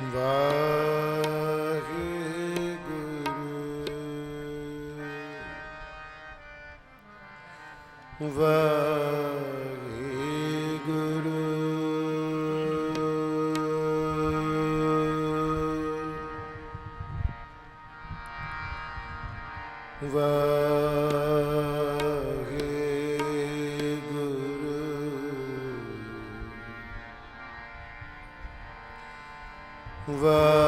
ਵਾਹਿਗੁਰੂ ਵਾਹਿਗੁਰੂ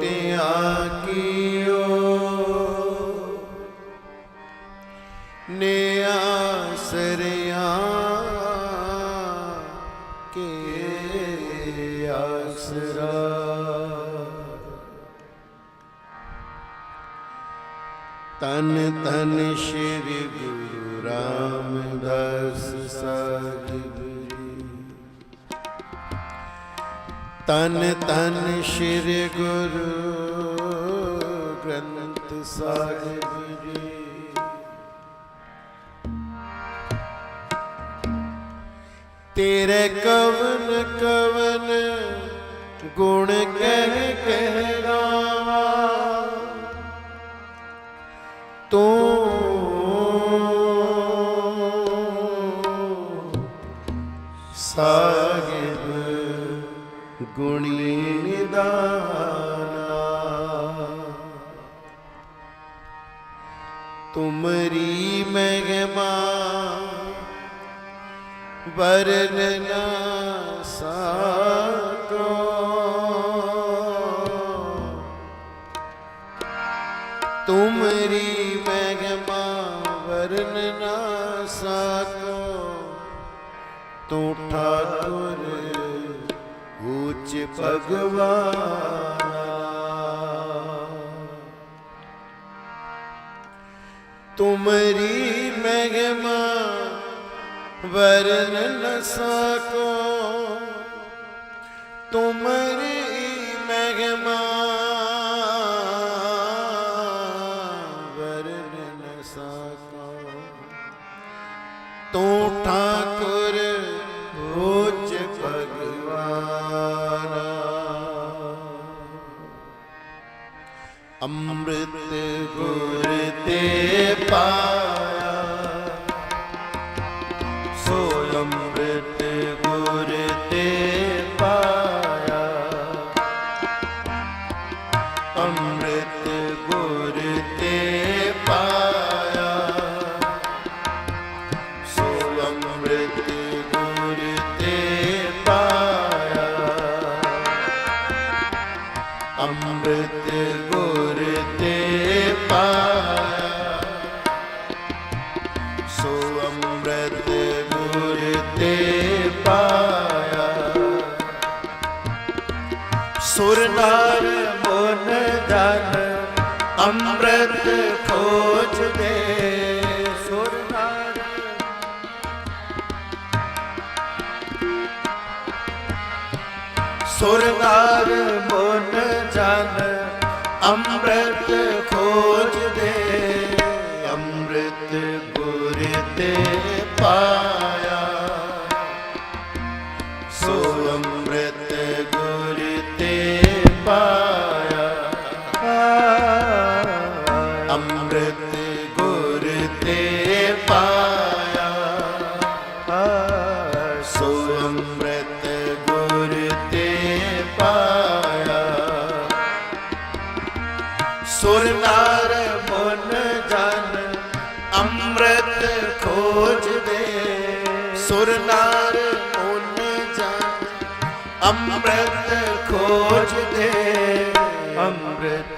ਨਿਉਟਿਆ ਕੀਓ? ਨਿਆਸਰਿਆ ਕੇ ਆਸਰਾ? ਤਨ ਤਨ ਸ਼੍ਰੀ ਤਨ ਤਨ ਸ਼੍ਰੀ ਗੁਰੂ ਗ੍ਰੰਥ ਸਾਹਿਬ ਜੀ। ਤੇਰੇ ਕਵਨ ਕਵਨ ਗੁਣ ਕਹਿ ਕਹਿ ਗਾਵਾਂ ਤੂੰ ਸਾਹਿਬ ਗੁਣੀ ਨਿਦਾਨਾ ਤੁਮਰੀ ਮਹਿਮਾ ਵਰਨ ਨਾ ਸਕੋ। ਤੁਮਰੀ ਮਹਿਮਾ ਵਰਨ ਨਾ ਸਕੋ। ਤੂੰ ਠਾਕੁਰ ਉੱਚ ਭਗਵਾਨ। ਤੁਮਰੀ ਮਹਿਮਾ ਵਰਨ ਨ ਸਕੋ। ਤੁਮਰੀ ਅੰਮ੍ਰਿਤ ਗੁਰ ਤੇ ਪਾਇਆ। ਸੁਰ ਨਰ ਮਨ ਜਨ ਅੰਮ੍ਰਿਤ ਖੋਜਦੇ। ਸੁਰ ਨਰ ਸੁਰ ਨਰ ਮਨ ਜਨ ਅੰਮ੍ਰਿਤ ਸੁਰ ਨਰ ਮਨ ਜਨ ਅੰਮ੍ਰਿਤ ਖੋਜਦੇ ਸੁਰ ਨਰ ਮਨ ਜਨ ਅੰਮ੍ਰਿਤ ਖੋਜਦੇ ਅੰਮ੍ਰਿਤ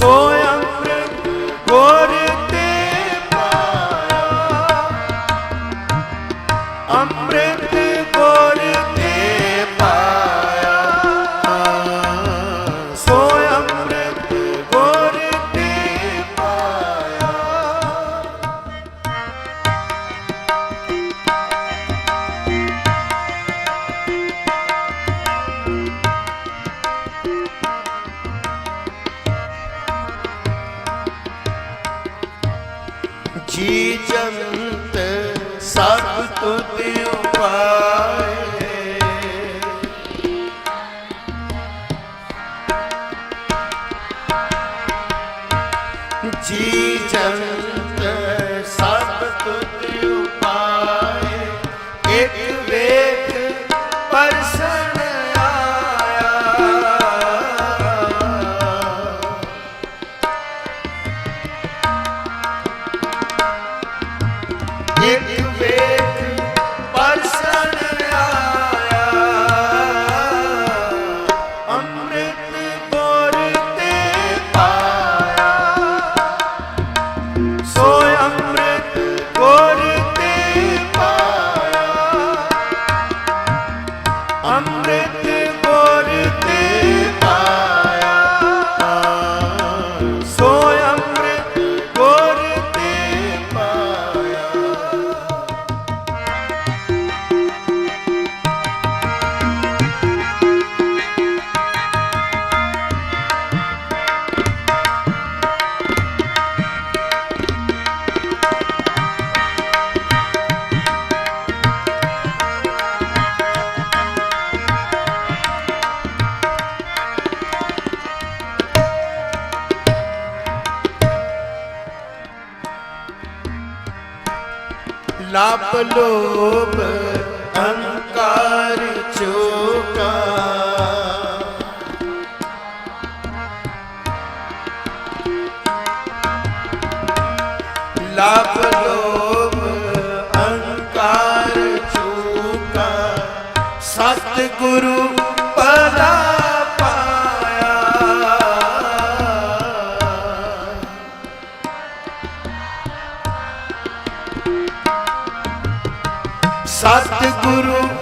ਸੋਇਆ ਜੀ ਜੰਤ ਸਭ ਤੁਧ So young. ਲੋਭ ਸਤਿਗੁਰੂ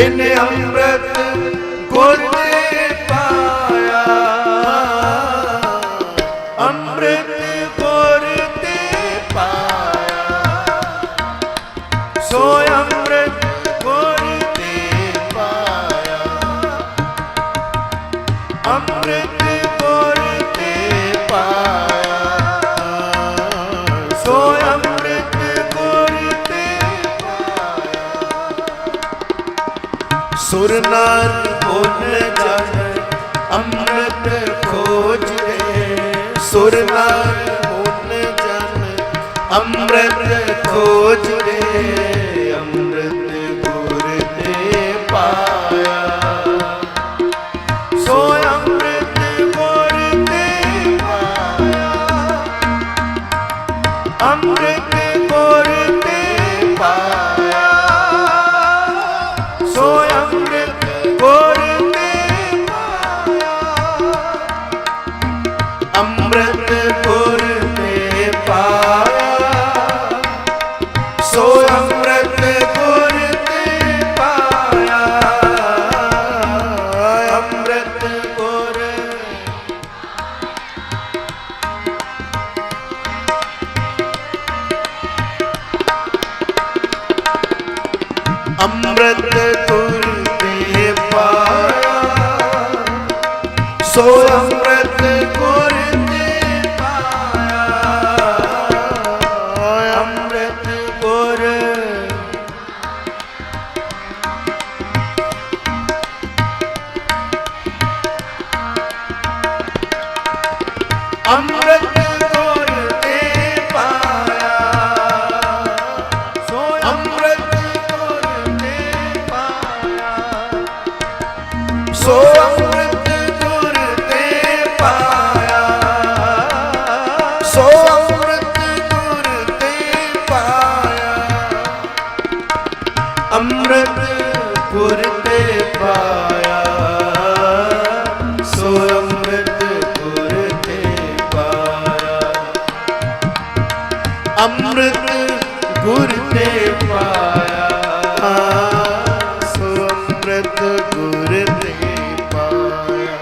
તેને અંબ মদিনার ਅੰਮ੍ਰਿਤ ਕੀ ਪਾਇਆ।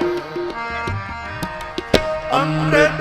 ਅੰਮ੍ਰਿਤ